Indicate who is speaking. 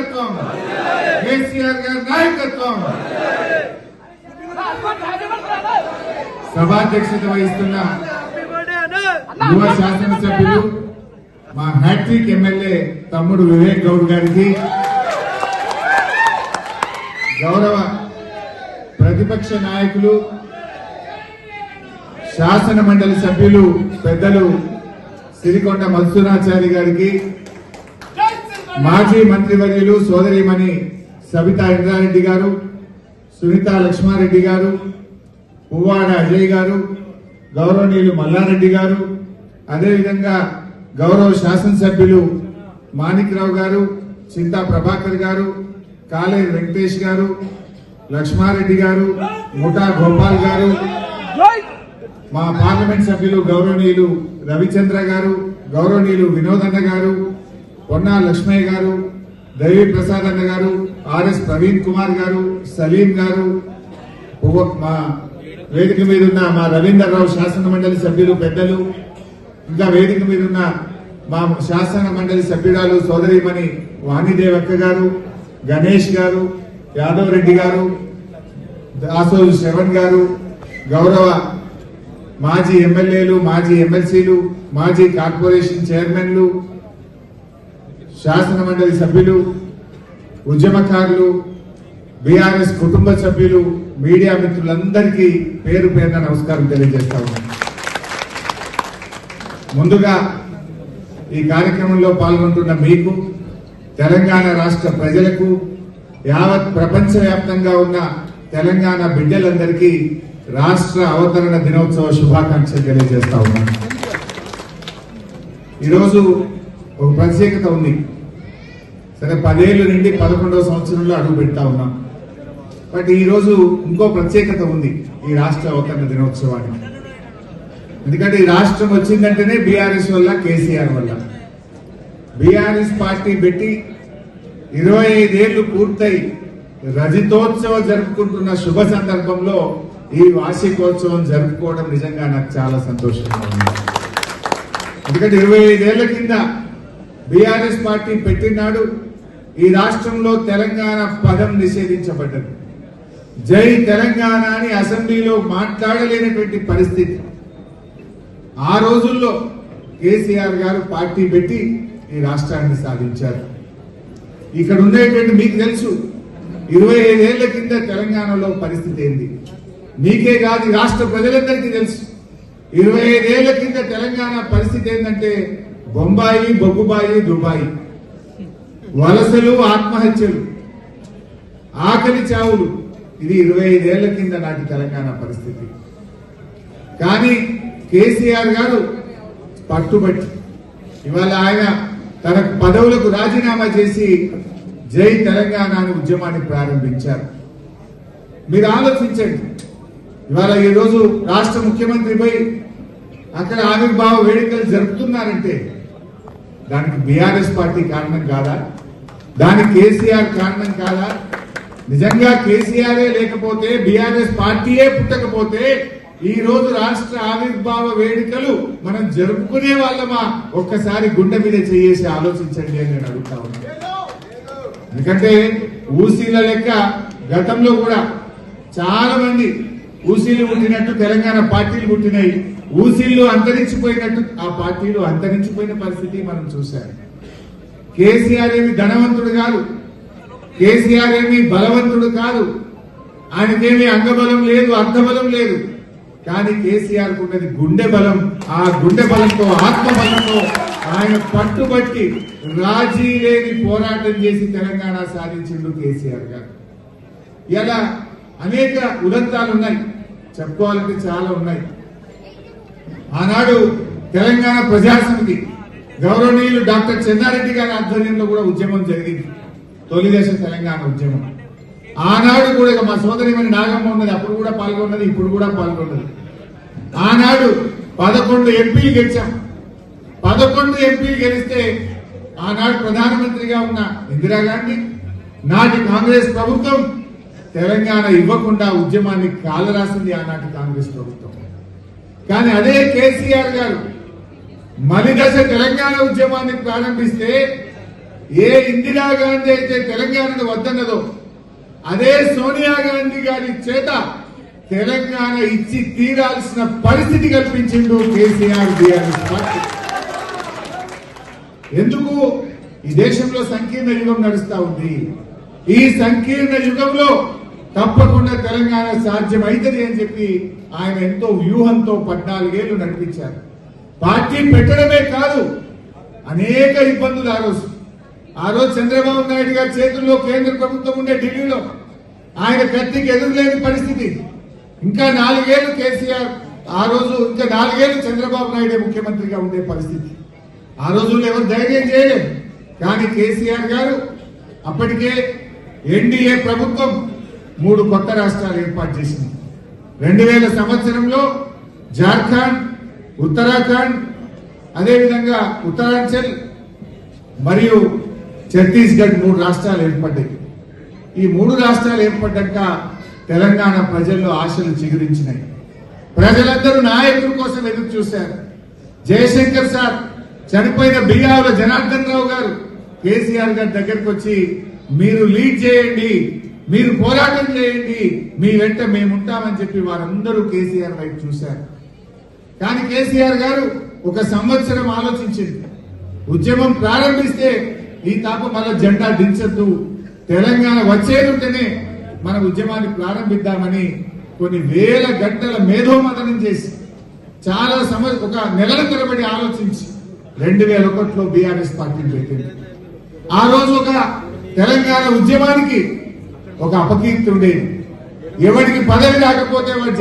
Speaker 1: నాయకత్వం. కేసీఆర్ గారి నాయకత్వం. సభాధ్యక్షత వహిస్తున్న యువ శాసనసభ్యులు మా హ్యాట్రిక్ ఎమ్మెల్యే తమ్ముడు వివేక్ గౌడ్ గారికి గౌరవ ప్రతిపక్ష నాయకులు శాసన మండలి సభ్యులు పెద్దలు సిరికొండ మధుసూరాచారి గారికి మాజీ మంత్రివర్యులు సోదరిమణి సబితా ఇంద్రారెడ్డి గారు సునీత లక్ష్మారెడ్డి గారు పువ్వాడ అజయ్ గారు గౌరవనీయులు మల్లారెడ్డి గారు అదేవిధంగా గౌరవ శాసనసభ్యులు మాణిక్రావు గారు చింతా ప్రభాకర్ గారు కాలేరు వెంకటేష్ గారు లక్ష్మారెడ్డి గారు ముఠా గోపాల్ గారు మా పార్లమెంట్ సభ్యులు గౌరవనీయులు రవిచంద్ర గారు గౌరవనీయులు వినోదన్న గారు పొన్నా లక్ష్మయ్య గారు దేవి ప్రసాద్ అన్న గారు ఆర్ఎస్ ప్రవీణ్ కుమార్ గారు సలీం గారు మా వేదిక మీద ఉన్న మా రవీందర్ రావు శాసన మండలి సభ్యులు పెద్దలు ఇంకా వేదిక మీద ఉన్న మా శాసన మండలి సభ్యురాలు సోదరిమణి వాణిదేవక్క గారు గణేష్ గారు యాదవ్ రెడ్డి గారు దాసోజు శ్రవణ్ గారు గౌరవ మాజీ ఎమ్మెల్యేలు మాజీ ఎమ్మెల్సీలు మాజీ కార్పొరేషన్ చైర్మన్లు శాసన మండలి సభ్యులు ఉద్యమకారులు బీఆర్ఎస్ కుటుంబ సభ్యులు మీడియా మిత్రులందరికీ పేరు పేరున నమస్కారం తెలియజేస్తా ఉన్నాను. ముందుగా ఈ కార్యక్రమంలో పాల్గొంటున్న మీకు తెలంగాణ రాష్ట్ర ప్రజలకు యావత్ ప్రపంచవ్యాప్తంగా ఉన్న తెలంగాణ బిడ్డలందరికీ రాష్ట్ర అవతరణ దినోత్సవ శుభాకాంక్షలు తెలియజేస్తా ఉన్నాను. ఈరోజు ఒక ప్రత్యేకత ఉంది. సరే పదేళ్ళ నుండి పదకొండవ సంవత్సరంలో అడుగు పెడతా ఉన్నాం. బట్ ఈరోజు ఇంకో ప్రత్యేకత ఉంది ఈ రాష్ట్ర అవతరణ దినోత్సవానికి. ఎందుకంటే ఈ రాష్ట్రం వచ్చిందంటేనే బీఆర్ఎస్ వల్ల కేసీఆర్ వల్ల. బీఆర్ఎస్ పార్టీ పెట్టి ఇరవై ఐదేళ్ళు పూర్తయి రజతోత్సవం జరుపుకుంటున్న శుభ సందర్భంలో ఈ వార్షికోత్సవం జరుపుకోవడం నిజంగా నాకు చాలా సంతోషంగా ఉంది. ఎందుకంటే ఇరవై ఐదేళ్ళ కింద బీఆర్ఎస్ పార్టీ పెట్టినాడు. ఈ రాష్ట్రంలో తెలంగాణ పదం నిషేధించబడ్డది. జై తెలంగాణ అని అసెంబ్లీలో మాట్లాడలేనటువంటి పరిస్థితి. ఆ రోజుల్లో కేసీఆర్ గారు పార్టీ పెట్టి ఈ రాష్ట్రాన్ని సాధించారు. ఇక్కడ ఉండేటువంటి మీకు తెలుసు ఇరవై ఐదేళ్ళ కింద తెలంగాణలో పరిస్థితి ఏంది? మీకే కాదు రాష్ట్ర ప్రజలందరికీ తెలుసు. ఇరవై ఐదేళ్ళ కింద తెలంగాణ పరిస్థితి ఏంటంటే బొంబాయి బొగ్గుబాయి దుబాయి. వలసలు ఆత్మహత్యలు. ఆకలి చావులు. ఇది ఇరవై ఐదేళ్ళ కింద నాటి తెలంగాణ పరిస్థితి. కానీ కేసీఆర్ గారు పట్టుబట్టి ఇవాళ ఆయన తన పదవులకు రాజీనామా చేసి జై తెలంగాణ అనే ఉద్యమాన్ని ప్రారంభించారు. మీరు ఆలోచించండి. ఇవాళ ఈ రోజు రాష్ట్ర ముఖ్యమంత్రిపై అక్కడ ఆవిర్భావ వేడుకలు జరుపుతున్నారంటే దానికి బీఆర్ఎస్ పార్టీ కారణం కాదా? దానికి కేసీఆర్ కారణం కాదా? నిజంగా కేసీఆర్ లేకపోతే బీఆర్ఎస్ పార్టీయే పుట్టకపోతే ఈ రోజు రాష్ట్ర ఆవిర్భావ వేడుకలు మనం జరుపుకునే వాళ్ళమా? ఒక్కసారి గుండె మీద చేసి ఆలోచించండి అని నేను అడుగుతా ఉన్నాను ఎందుకంటే ఊసీల లెక్క గతంలో కూడా చాలా మంది ఊసీలు పుట్టినట్టు తెలంగాణ పార్టీలు పుట్టినాయి ఊసీలు అంతరించిపోయినట్టు ఆ పార్టీలు అంతరించిపోయిన పరిస్థితి మనం చూశాం. కేసీఆర్ ఏమి ధనవంతుడు కాదు. కేసీఆర్ ఏమి బలవంతుడు కాదు. ఆయనకేమి అంగబలం లేదు అర్థబలం లేదు. కానీ కేసీఆర్ ఉన్నది గుండె బలం. ఆ గుండె బలంతో ఆత్మ బలంతో ఆయన పట్టుబట్టి రాజీ లేని పోరాటం చేసి తెలంగాణ సాధించిండు కేసీఆర్ గారు. ఇలా అనేక ఉదంతాలు ఉన్నాయి. చెప్పుకోవాలంటే చాలా ఉన్నాయి. ఆనాడు తెలంగాణ ప్రజాసమితి గౌరవనీయులు డాక్టర్ చెన్నారెడ్డి గారి ఆధ్వర్యంలో కూడా ఉద్యమం జరిగింది. తొలిదేశ తెలంగాణ ఉద్యమం. ఆనాడు కూడా మా సోదరిమని నాగమ్మ ఉన్నది. అప్పుడు కూడా పాల్గొన్నది ఇప్పుడు కూడా పాల్గొన్నది. ఆనాడు పదకొండు ఎంపీలు గెలిచాం. పదకొండు ఎంపీలు గెలిస్తే ఆనాడు ప్రధానమంత్రిగా ఉన్న ఇందిరాగాంధీ నాటి కాంగ్రెస్ ప్రభుత్వం తెలంగాణ ఇవ్వకుండా ఉద్యమాన్ని కాలరాసింది ఆనాటి కాంగ్రెస్ ప్రభుత్వం. కానీ అదే కేసీఆర్ గారు మలిదశ తెలంగాణ ఉద్యమాన్ని ప్రారంభిస్తే ఏ ఇందిరా గాంధీ అయితే తెలంగాణను వద్దన్నదో అదే సోనియా గాంధీ గారి చేత తెలంగాణ ఇచ్చి తీరాల్సిన పరిస్థితి కల్పించిండు కేసీఆర్ బీఆర్ఎస్ పార్టీ. ఎందుకు? ఈ దేశంలో సంకీర్ణ యుగం నడుస్తా ఉంది. ఈ సంకీర్ణ యుగంలో తప్పకుండా తెలంగాణ సాధ్యం అని చెప్పి ఆయన ఎంతో వ్యూహంతో పద్నాలుగేళ్ళు నడిపించారు. పార్టీ పెట్టడమే కాదు అనేక ఇబ్బందులు ఆ రోజు. ఆ రోజు చంద్రబాబు నాయుడు గారి చేతుల్లో కేంద్ర ప్రభుత్వం ఉండే ఢిల్లీలో ఆయన కత్తికి ఎదురులేని పరిస్థితి. ఇంకా నాలుగేళ్ళు కేసీఆర్ ఆ రోజు ఇంకా నాలుగేళ్ళు చంద్రబాబు నాయుడే ముఖ్యమంత్రిగా ఉండే పరిస్థితి. ఆ రోజుల్లో ఎవరు ధైర్యం చేయలేదు. కానీ కేసీఆర్ గారు అప్పటికే ఎన్డీఏ ప్రభుత్వం మూడు కొత్త రాష్ట్రాలు ఏర్పాటు చేసింది. రెండు వేల సంవత్సరంలో జార్ఖండ్ ఉత్తరాఖండ్ అదేవిధంగా ఉత్తరాంచల్ మరియు ఛత్తీస్గఢ్ మూడు రాష్ట్రాలు ఏర్పడ్డాయి. ఈ మూడు రాష్ట్రాలు ఏర్పడ్డాక తెలంగాణ ప్రజల్లో ఆశలు చిగురించినాయి. ప్రజలందరూ నాయకుల కోసం ఎదురు చూశారు. జయశంకర్ సార్ చనిపోయిన బియ్యావుల జనార్దన్ రావు గారు కేసీఆర్ గారి దగ్గరకు వచ్చి మీరు లీడ్ చేయండి మీరు పోరాటం చేయండి మీ వెంట మేముంటామని చెప్పి వారందరూ కేసీఆర్ వైపు చూశారు. కానీ కేసీఆర్ గారు ఒక సంవత్సరం ఆలోచించింది. ఉద్యమం ప్రారంభిస్తే ఈ తాప మన జెండా దించద్దు. తెలంగాణ వచ్చేదుంటేనే మన ఉద్యమాన్ని ప్రారంభిద్దామని కొన్ని వేల గంటల మేధోమదనం చేసి చాలా సమ ఒక నెలల తరబడి ఆలోచించి రెండు వేల ఒకటిలో బీఆర్ఎస్ పార్టీని పెట్టింది ఆ రోజు ఒక తెలంగాణ ఉద్యమానికి ఒక అపకీర్తి ఉండేది ఎవరికి పదవి రాకపోతే వాడు